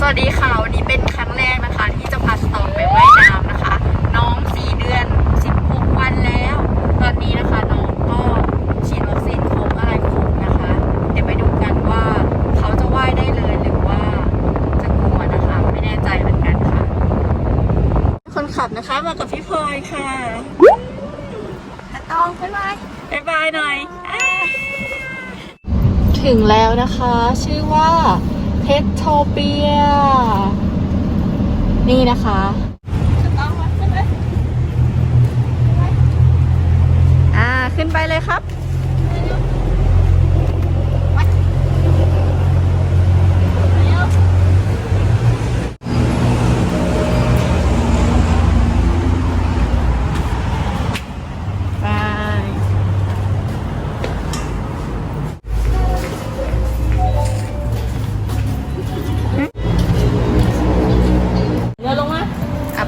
สวัสดีค่ะวันนี้เป็นครั้งแรกนะคะ ที่จะพาสตองไปว่ายน้ำนะคะ น้อง 4 เดือน 16 วันแล้ว ตอนนี้นะคะน้องก็ฉีดวัคซีนครบอะไรครบนะคะ เดี๋ยวไปดูกันว่าเขาจะว่ายได้เลยหรือว่าจะกลัวนะคะ ไม่แน่ใจเหมือนกันค่ะ คนขับนะคะมากับพี่พลอยค่ะตองบ๊ายบายบ๊ายบายหน่อยอ่าถึงแล้วนะคะ ชื่อว่า เพชโทเปีย นี่นะคะอ่าขึ้นไปเลยครับ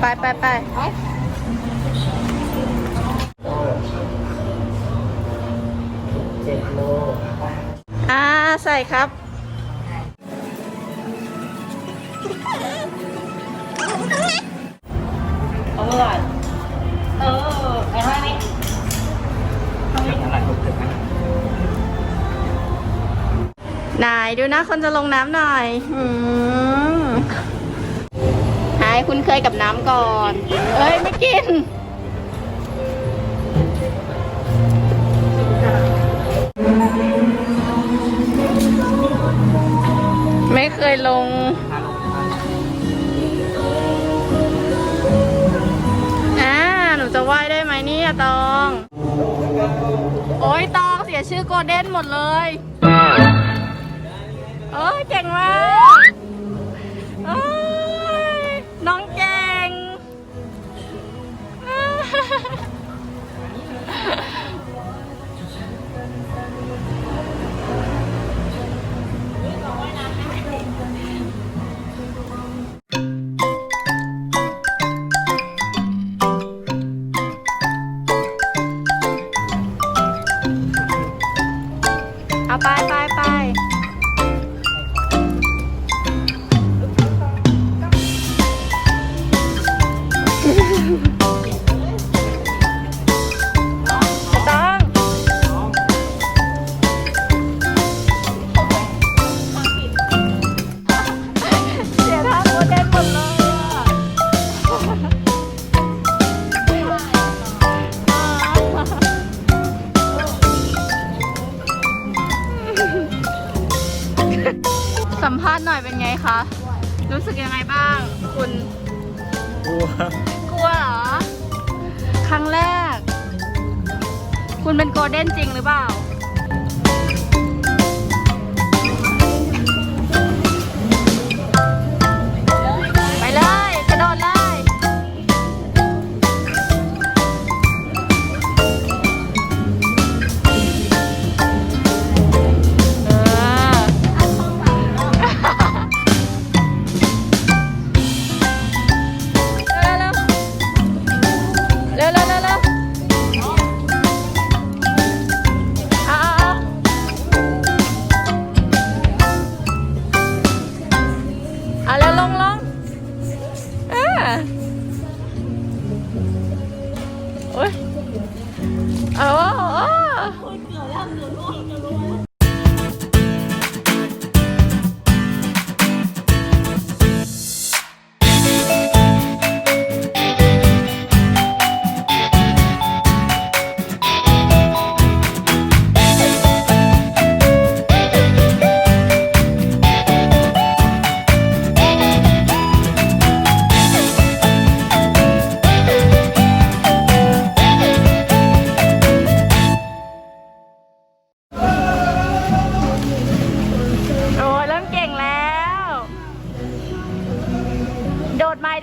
ไปไปไปเจ็ดโลอ่าใส่ครับเอาเมื่อไหร่เออไอ้ท่านี้ถึงอะไรลูกถึงไหมไหนดูนะ คนจะลงน้ำหน่อยหืม หายคุณเคยกับน้ำก่อน เอ้ย ไม่กิน ไม่เคยลง อ่า หนูจะว่ายได้ไหมเนี่ยตอง โอ้ยตองเสียชื่อโกลเด้นหมดเลย เอ้ยเก่งมาก เอาไปไปไป คุณเป็นโกลเด้นจริงหรือเปล่า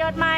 โย์ไหม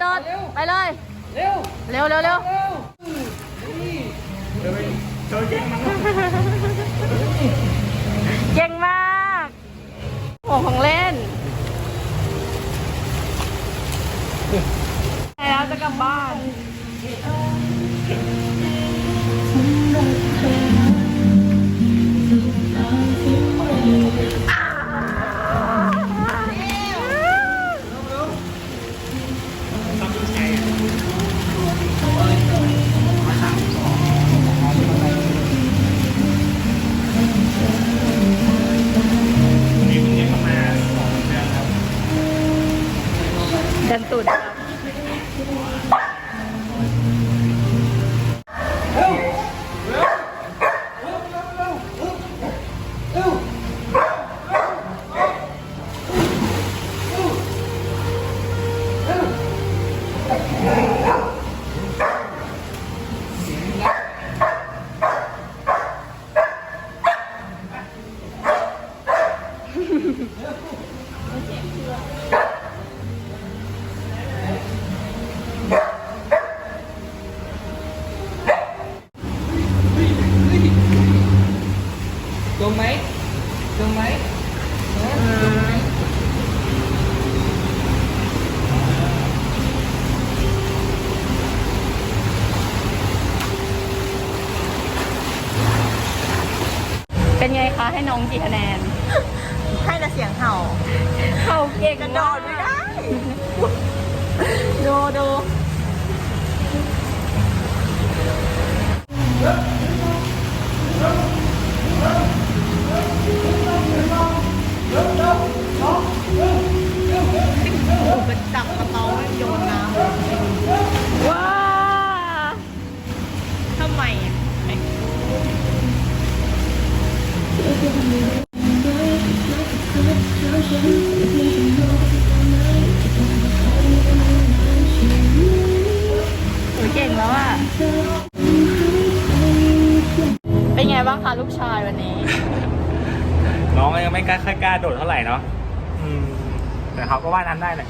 โดดโดดโดดเร็วไปเลย เร็ว เร็วเร็วเร็วเร็วเดี๋ยวไปโดนแย่งมันเก่งมากโอ้ของเล่นไปแล้วจะกลับบ้าน เป็นไงคะให้น้องกี่คะแนน ให้แต่เสียงเห่า เขาเก่งกระโดดไม่ได้ ดูดู แล้วอะ เป็นไงบ้างคะลูกชายวันนี้ น้องก็ยังไม่กล้าค่อยกล้าโดดเท่าไหร่เนาะอืมแต่เขาก็ว่ายน้ำได้แหละ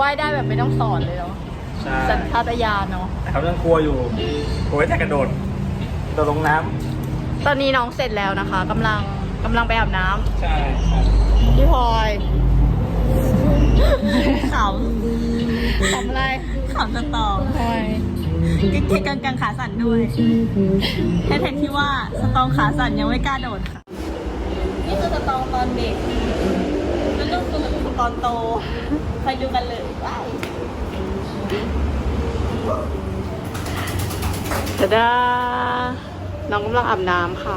ว่ายได้แบบไม่ต้องสอนเลยเนาะใช่สัญชาตญาณเนาะแต่เขายังกลัวอยู่กลัวแต่กระโดดโดดลงน้ตอนนี้น้องเสร็จแล้วนะคะกำลังกำลังไปอาบน้ำำใช่พี่พลอยขทำอะไรำขำสตอพลอย เก่งกางกางขาสั่นด้วยแทนที่ว่าสตองขาสั่นยังไม่กล้าโดดค่ะ นี่คือสตองตอนเด็กแล้วลูกคือตอนโตไปดูกันเลยว้ายตาดาน้องกำลังอาบน้ำค่ะ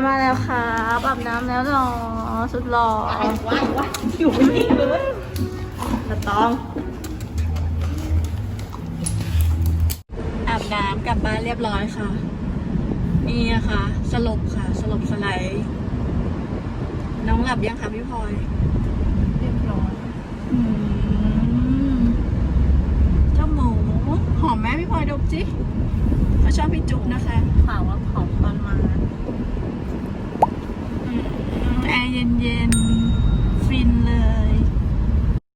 อ่ามาแล้วครับอาบน้ำแล้วเหรอสุดหล่อว้ายว้ายอยู่ไม่นิ่งเลยสตองอาบน้ำกลับบ้านเรียบร้อยค่ะ นี่นะคะสลบค่ะ สลบสไลด์น้องหลับยังคะพี่พลอยเรียบร้อยอืมเจ้าหมูหอมไหมพี่พลอยดมจิเขาชอบพี่จุ๊บนะคะข่าวว่าของตอนมา เย็นๆ ฟินเลย